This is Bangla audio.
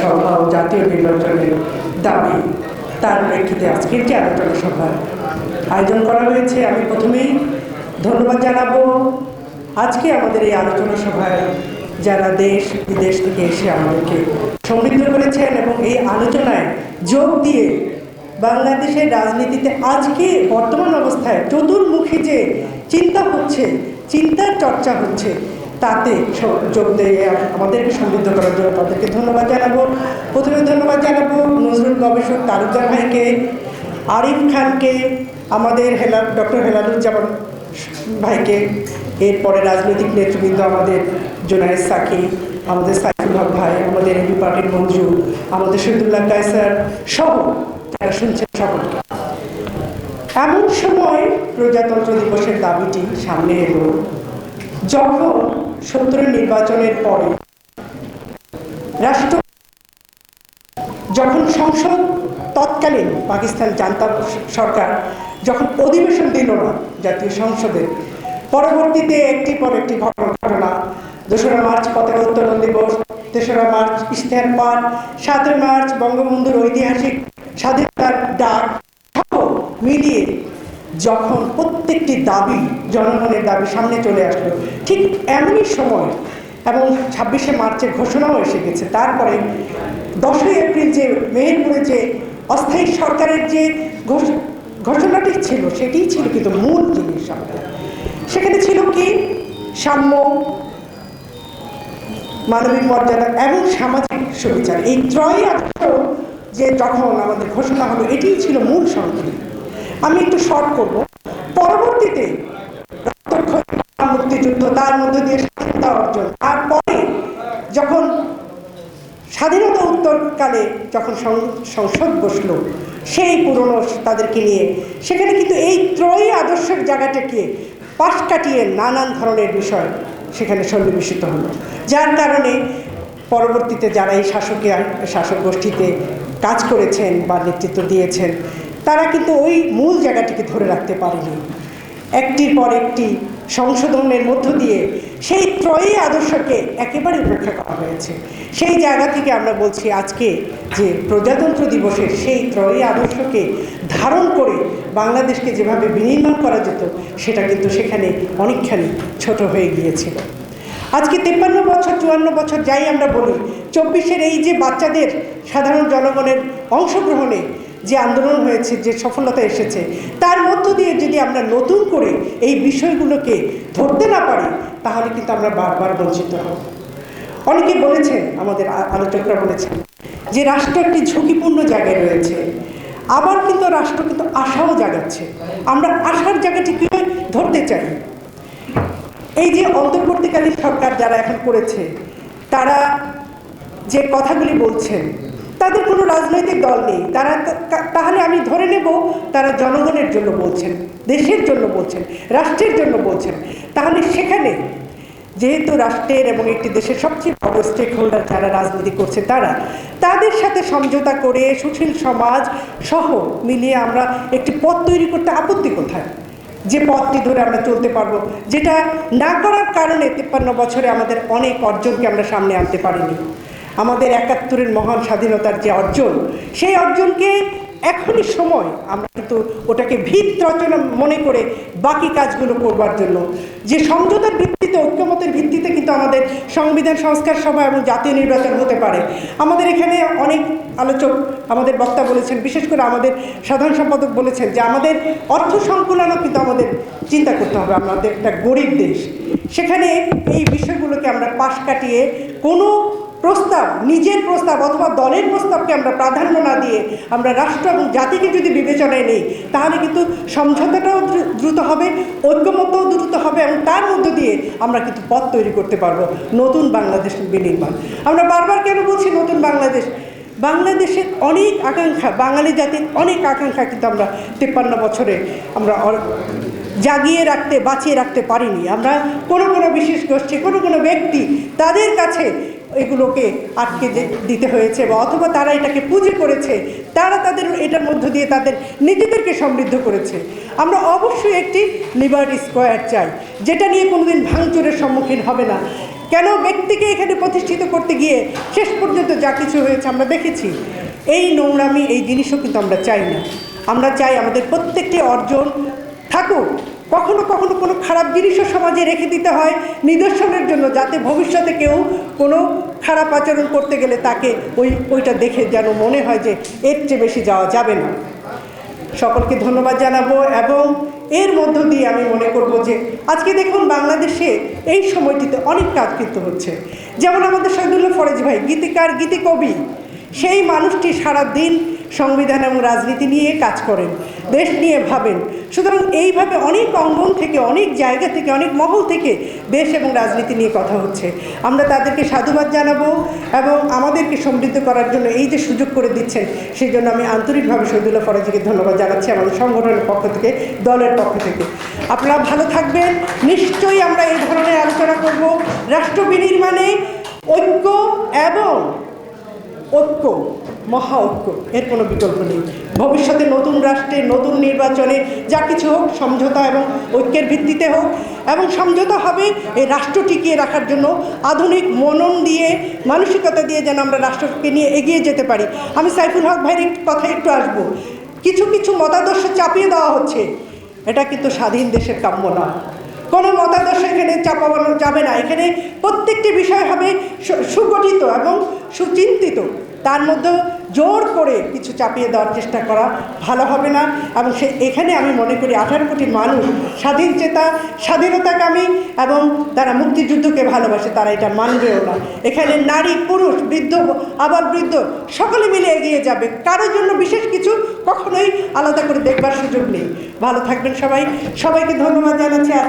সভা ও জাতীয় নির্বাচনের দাবি। তার প্রেক্ষিতে আজকের যে আলোচনা সভা, আয়োজন করা হয়েছে, আমি প্রথমেই ধন্যবাদ জানাব। আজকে আমাদের এই আলোচনা সভায় যারা দেশ, বিদেশ থেকে এসে আমাদেরকে সমৃদ্ধ করেছেন এবং এই আলোচনায় যোগ দিয়ে বাংলাদেশের রাজনীতিতে আজকে বর্তমান অবস্থায় চতুর্মুখী যে চিন্তা হচ্ছে, চিন্তার চর্চা হচ্ছে তাতে যোগ দিয়ে আমাদেরকে সমৃদ্ধ করার জন্য তাদেরকে ধন্যবাদ জানাব। প্রথমে ধন্যবাদ জানাব নজরুল গবেষক তালুকদার ভাইকে, আরিফ খানকে, আমাদের হেলা, ডক্টর হেলালুজ্জামান ভাইকে, এরপরে রাজনৈতিক নেতৃবৃন্দ আমাদের জোনায়েদ সাকি, আমাদের সাইফুল হক ভাই, আমাদের এমপি পার্টির মঞ্জু, আমাদের শহীদুল্লাহ কায়সার সহ যারা শুনছেন সকলকে। এমন সময় প্রজাতন্ত্র দিবসের দাবিটি সামনে এলো। যখন সত্তরের নির্বাচনের পরে। রাষ্ট্র যখন সংসদ তৎকালীন পাকিস্তান জান্তা সরকার যখন অধিবেশন দিল না জাতীয় সংসদে, পরবর্তীতে একটি পর একটি ঘটনা, দোসরা মার্চ পতাকা উত্তোলন দিবস, তেসরা মার্চ ইশতেহার পাঠ, সাতই মার্চ বঙ্গবন্ধুর ঐতিহাসিক স্বাধীনতার ডাক মিলিয়ে যখন প্রত্যেকটি দাবি জনগণের দাবি সামনে চলে আসলো, ঠিক এমনই সময় এবং ছাব্বিশে মার্চের ঘোষণাও এসে গেছে। তারপরে দশই এপ্রিল যে মেহেরপুরে যে অস্থায়ী সরকারের যে ঘোষ- ঘোষণাটি ছিল সেটিই ছিল কিন্তু মূল জিনিস আমাদের। সেখানে ছিল কি? সাম্য, মানবিক মর্যাদা এবং সামাজিক সুবিচার। এই ত্রয় যে যখন আমাদের ঘোষণা হলো, এটিই ছিল মূল সংকল্প আমি একটু শর্ট করব। পরবর্তীতে মুক্তিযুদ্ধ, তার মধ্যে দিয়ে স্বাধীনতা অর্জন। তারপরে যখন স্বাধীনতা উত্তরকালে যখন সংসদ বসল, সেই পুরনো তাদেরকে নিয়ে, সেখানে কিন্তু এই ত্রয়ী আদর্শের জায়গাটাকে পাশ কাটিয়ে নানান ধরনের বিষয় সেখানে সন্নিবেশিত হলো। যার কারণে পরবর্তীতে যারা এই শাসকে শাসক গোষ্ঠীতে কাজ করেছেন বা নেতৃত্ব দিয়েছেন তারা কিন্তু ওই মূল জায়গাটিকে ধরে রাখতে পারেনি। একটির পর একটি সংশোধনের মধ্য দিয়ে সেই ত্রয়ী আদর্শকে একেবারে উপেক্ষা করা হয়েছে। সেই জায়গা থেকে আমরা বলছি আজকে যে প্রজাতন্ত্র দিবসের সেই ত্রয়ী আদর্শকে ধারণ করে বাংলাদেশকে যেভাবে বিনির্মাণ করা যেত, সেটা কিন্তু সেখানে অনেকখানি ছোট হয়ে গিয়েছিল। আজকে তেপ্পান্ন বছর, চুয়ান্ন বছর যাই আমরা বলি, চব্বিশের এই যে বাচ্চাদের সাধারণ জনগণের অংশগ্রহণে যে আন্দোলন হয়েছে, যে সফলতা এসেছে, তার মধ্য দিয়ে যদি আমরা নতুন করে এই বিষয়গুলোকে ধরতে না পারি, তাহলে কিন্তু আমরা বারবার বঞ্চিত হব। অনেকে বলেছেন, আমাদের আলোচকরা বলেছেন, যে রাষ্ট্র একটি ঝুঁকিপূর্ণ জায়গায় রয়েছে। আবার কিন্তু রাষ্ট্র কিন্তু আশাও জাগাচ্ছে। আমরা আশার জায়গাটিকে ধরতে চাই? এই যে অন্তর্বর্তীকালীন সরকার যারা এখন করেছে, তারা যে কথাগুলি বলছেন তাদের কোনো রাজনৈতিক দল নেই। তারা তাহলে আমি ধরে নেব তারা জনগণের জন্য বলছেন, দেশের জন্য বলছেন, রাষ্ট্রের জন্য বলছেন। তাহলে সেখানে যেহেতু রাষ্ট্রের এবং একটি দেশের সবচেয়ে বড় স্টেক হোল্ডার যারা রাজনীতি করছে তারা, তাদের সাথে সমঝোতা করে সুশীল সমাজ সহ মিলিয়ে আমরা একটি পথ তৈরি করতে আপত্তি কোথায়? যে পথটি ধরে আমরা চলতে পারব, যেটা না করার কারণে তিপ্পান্ন বছরে আমাদের অনেক অর্জনকে আমরা সামনে আনতে পারিনি। আমাদের একাত্তরের মহান স্বাধীনতার যে অর্জন, সেই অর্জনকে এখনই সময় আমরা কিন্তু ওটাকে ভিত রচনা মনে করে বাকি কাজগুলো করবার জন্য। যে সমঝোতার ভিত্তিতে, ঐক্যমতের ভিত্তিতে কিন্তু আমাদের সংবিধান, সংস্কার সভা এবং জাতীয় নির্বাচন হতে পারে। আমাদের এখানে অনেক আলোচক আমাদের বক্তা বলেছেন, বিশেষ করে আমাদের সাধারণ সম্পাদক বলেছেন যে আমাদের অর্থ সংকুলনও কিন্তু আমাদের চিন্তা করতে হবে। আমাদের একটা গরিব দেশ, সেখানে এই বিষয়গুলোকে আমরা পাশ কাটিয়ে কোনো প্রস্তাব, নিজের প্রস্তাব অথবা দলের প্রস্তাবকে আমরা প্রাধান্য না দিয়ে আমরা রাষ্ট্র এবং জাতিকে যদি বিবেচনায় নেই, তাহলে কিন্তু সমঝোতাটাও দ্রুত হবে ঐক্যমত্যও দ্রুত হবে এবং তার মধ্য দিয়ে আমরা কিন্তু পথ তৈরি করতে পারব নতুন বাংলাদেশ বিনির্মাণ। আমরা বারবার কেন বলছি নতুন বাংলাদেশ? বাংলাদেশের অনেক আকাঙ্ক্ষা, বাঙালি জাতির অনেক আকাঙ্ক্ষা কিন্তু আমরা তেপ্পান্ন বছরে আমরা জাগিয়ে রাখতে, বাঁচিয়ে রাখতে পারিনি। আমরা কোনো কোনো বিশেষ গোষ্ঠী, কোনো কোনো ব্যক্তি তাদের কাছে এগুলোকে আটকে দিতে হয়েছে বা অথবা তারা এটাকে পুঁজি করেছে, তারা তাদের এটার মধ্য দিয়ে তাদের নিজেদেরকে সমৃদ্ধ করেছে। আমরা অবশ্যই একটি লিবার্টি স্কোয়ার চাই, যেটা নিয়ে কোনোদিন ভাঙচুরের সম্মুখীন হবে না। কেন ব্যক্তিকে এখানে প্রতিষ্ঠিত করতে গিয়ে শেষ পর্যন্ত যা কিছু হয়েছে আমরা দেখেছি, এই নোংরামি, এই জিনিসও কিন্তু আমরা চাই না। আমরা চাই আমাদের প্রত্যেকটি অর্জন থাকুক। কখনো কখনো কোনো খারাপ জিনিসও সমাজে রেখে দিতে হয় নিদর্শনের জন্য, যাতে ভবিষ্যতে কেউ কোনো খারাপ আচরণ করতে গেলে তাকে ওই, ওইটা দেখে যেন মনে হয় যে এর চেয়ে বেশি যাওয়া যাবে না। সকলকে ধন্যবাদ জানাব এবং এর মধ্য দিয়ে আমি মনে করব যে আজকে দেখুন বাংলাদেশে এই সময়টিতে অনেক কাজ কিন্তু হচ্ছে। যেমন আমাদের শহীদুল্লাহ ফরেজ ভাই, গীতিকার, গীতিকবি, সেই মানুষটি সারা দিন সংবিধান এবং রাজনীতি নিয়ে কাজ করেন, দেশ নিয়ে ভাবেন। সুতরাং এইভাবে অনেক অঙ্গন থেকে, অনেক জায়গা থেকে, অনেক মহল থেকে দেশ এবং রাজনীতি নিয়ে কথা হচ্ছে। আমরা তাদেরকে সাধুবাদ জানাব এবং আমাদেরকে সমৃদ্ধ করার জন্য এই যে সুযোগ করে দিচ্ছেন, সেই জন্য আমি আন্তরিকভাবে শহীদুল্লাহ ফরাজিকে ধন্যবাদ জানাচ্ছি আমাদের সংগঠনের পক্ষ থেকে, দলের পক্ষ থেকে। আপনারা ভালো থাকবেন। নিশ্চয়ই আমরা এই ধরনের আলোচনা করব। রাষ্ট্র বিনির্মাণে ঐক্য এবং ঐক্য। মহা ঐক্য, এর কোনো বিকল্প নেই। ভবিষ্যতে নতুন রাষ্ট্রে, নতুন নির্বাচনে যা কিছু হোক, সমঝোতা এবং ঐক্যের ভিত্তিতে হোক, এবং সমঝোতা হবে এই রাষ্ট্র টিকিয়ে রাখার জন্য আধুনিক মনন দিয়ে, মানসিকতা দিয়ে যেন আমরা রাষ্ট্রকে নিয়ে এগিয়ে যেতে পারি। আমি সাইফুল হক ভাইয়ের কথায় একটু আসব। কিছু কিছু মতাদর্শ চাপিয়ে দেওয়া হচ্ছে। এটা কিন্তু স্বাধীন দেশের কাম্য নয়। কোনো মতাদর্শ এখানে চাপানো যাবে না। এখানে প্রত্যেকটি বিষয় হবে সুগঠিত এবং সুচিন্তিত। তার মধ্যে জোর করে কিছু চাপিয়ে দেওয়ার চেষ্টা করা ভালো হবে না এবং সে এখানে আমি মনে করি আঠারো কোটি মানুষ স্বাধীন চেতা, স্বাধীনতাকামী এবং তারা মুক্তিযুদ্ধকে ভালোবাসে, তারা এটা মানবেও না। এখানে নারী, পুরুষ, বৃদ্ধ, আবার বৃদ্ধ, সকলে মিলে এগিয়ে যাবে। কারোর জন্য বিশেষ কিছু কখনোই আলাদা করে দেখবার সুযোগ নেই। ভালো থাকবেন সবাই। সবাইকে ধন্যবাদ জানাচ্ছি।